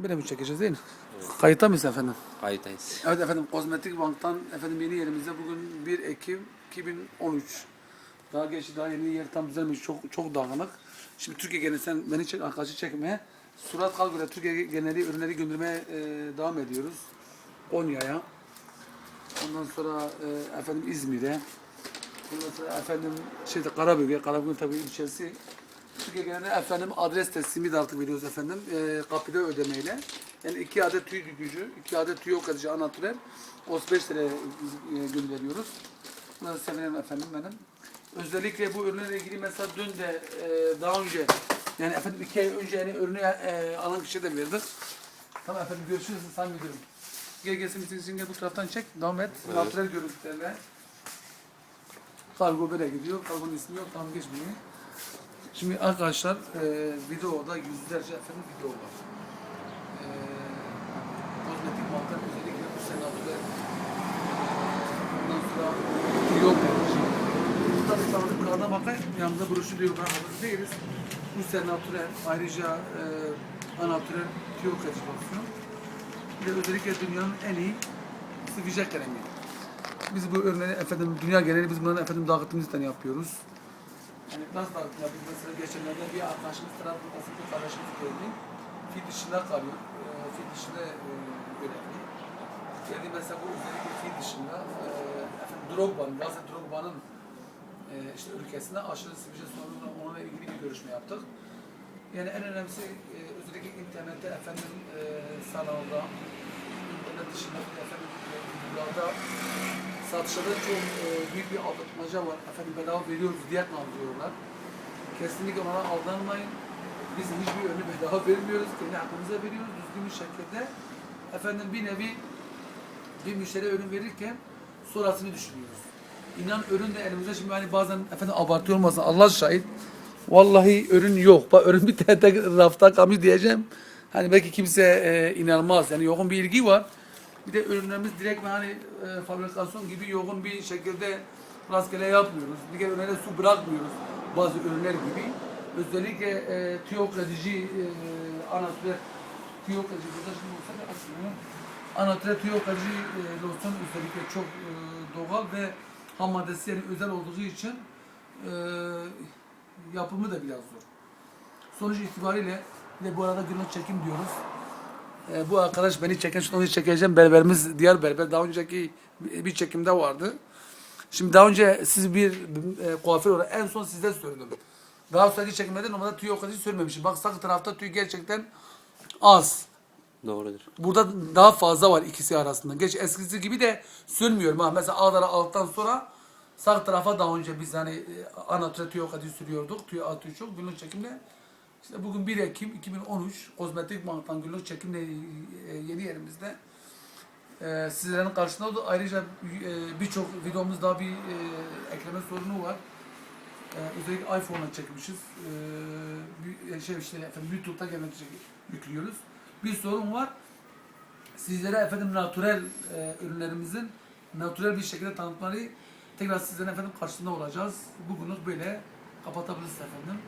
Böyle mi çekeceğiz değil mi? Kayıtta mıyız efendim? Kayıttayız. Evet efendim Kozmetik Bank'tan efendim yeni yerimizde bugün 1 Ekim 2013. Daha geç daha yeni yer tam düzelmiş çok çok dağınık. Şimdi Türkiye geneli sen beni çek arkadaşı çekmeye. Surat Kalgı'da Türkiye geneli ürünleri göndermeye e, devam ediyoruz. Konya'ya. Ondan sonra e, efendim İzmir'e. Ondan sonra efendim şeyde Karabük'e, Karabük'ün tabii ilçesi. Türkiye genelinde efendim adres teslimi de artık veriyoruz efendim. E, kapıda ödemeyle. Yani iki adet tüy gücü, iki adet tüy yok edici anahtarı 35 TL e, gönderiyoruz. Bunları severim efendim benim. Özellikle bu ürünlerle ilgili mesela dün de e, daha önce yani efendim iki ay önce yani ürünü e, alan kişiye de verdik. Tamam efendim görüşürüz sen müdürüm. Gel gelsin için gel bu taraftan çek. Devam et. Evet. Natürel görüntülerle. Kargo böyle gidiyor. Kargonun ismi yok. Tam geçmiyor. Şimdi arkadaşlar e, videoda yüzlerce efendim video var. E, kozmetik markalar özellikle bu senatörler ondan sonra yok bir tanıdık kağıda bakayım. Yanında broşür diyor. Hazır değiliz. Bu senatörel ayrıca e, anatürel tiyok açıklamasyon. Bir de özellikle dünyanın en iyi sıvıcak kalemi. Biz bu ürünleri efendim dünya geneli biz bunların efendim dağıtımımızdan yapıyoruz. Yani nasıl dağıtım yapıyoruz? Mesela geçenlerde bir arkadaşımız Trabzon'da bir kardeşimiz geldi. Fil dışında kalıyor. E, fil dışında e, görevli. Geldi mesela bu özellikle fil dışında e, efendim Drogba'nın, Gazi Drogba'nın e, işte ülkesinde aşırı sivilce sorununa onunla ilgili bir görüşme yaptık. Yani en önemlisi e, özellikle internette efendim e, sanalda, internet dışında efendim e, satışlarda çok e, büyük bir aldatmaca var. Efendim bedava veriyoruz diye kandırıyorlar. Kesinlikle ona aldanmayın. Biz hiçbir ürünü bedava vermiyoruz. Kendi hakkımıza veriyoruz düzgün bir şekilde. Efendim bir nevi bir müşteri ürün verirken sonrasını düşünüyoruz. İnan ürün de elimizde şimdi hani bazen efendim abartıyor olmasın Allah şahit. Vallahi ürün yok. Bak ürün bir tek rafta kalmış diyeceğim. Hani belki kimse e, inanmaz. Yani yoğun bir ilgi var. Bir de ürünlerimiz direkt hani e, fabrikasyon gibi yoğun bir şekilde rastgele yapmıyoruz. Bir kere ürünlere su bırakmıyoruz bazı ürünler gibi. Özellikle e, tüyo kredici e, anahtar tüyo kredici burada şimdi olsa da aslında anahtar tüyo kredici e, losyon özellikle çok e, doğal ve ham maddesi yani özel olduğu için e, yapımı da biraz zor. Sonuç itibariyle ve bu arada günlük çekim diyoruz. E, bu arkadaş beni çeken, şunu onu çekeceğim. Berberimiz diğer berber. Daha önceki bir çekimde vardı. Şimdi daha önce siz bir e, kuaför olarak en son sizden söyledim. Daha sonraki çekimlerde normalde tüy o kadar söylememişim. Bak sağ tarafta tüy gerçekten az. Doğrudur. Burada daha fazla var ikisi arasında. Geç eskisi gibi de sürmüyorum ha. Mesela Ağdar'a alttan sonra sağ tarafa daha önce biz hani e, ana tüy o kadar sürüyorduk. Tüy atıyor çok. Günlük çekimle işte bugün 1 Ekim 2013 Kozmetik Bank'tan günlük çekimle e, yeni yerimizde e, sizlerin karşısında oldu. Ayrıca e, birçok videomuz daha bir e, ekleme sorunu var. E, özellikle iPhone'la çekmişiz. E, şey işte efendim YouTube'da gene çek- yüklüyoruz. Bir sorun var. Sizlere efendim natürel ürünlerimizin natürel bir şekilde tanıtmayı tekrar sizlerin efendim karşısında olacağız. Bugünlük böyle kapatabiliriz efendim.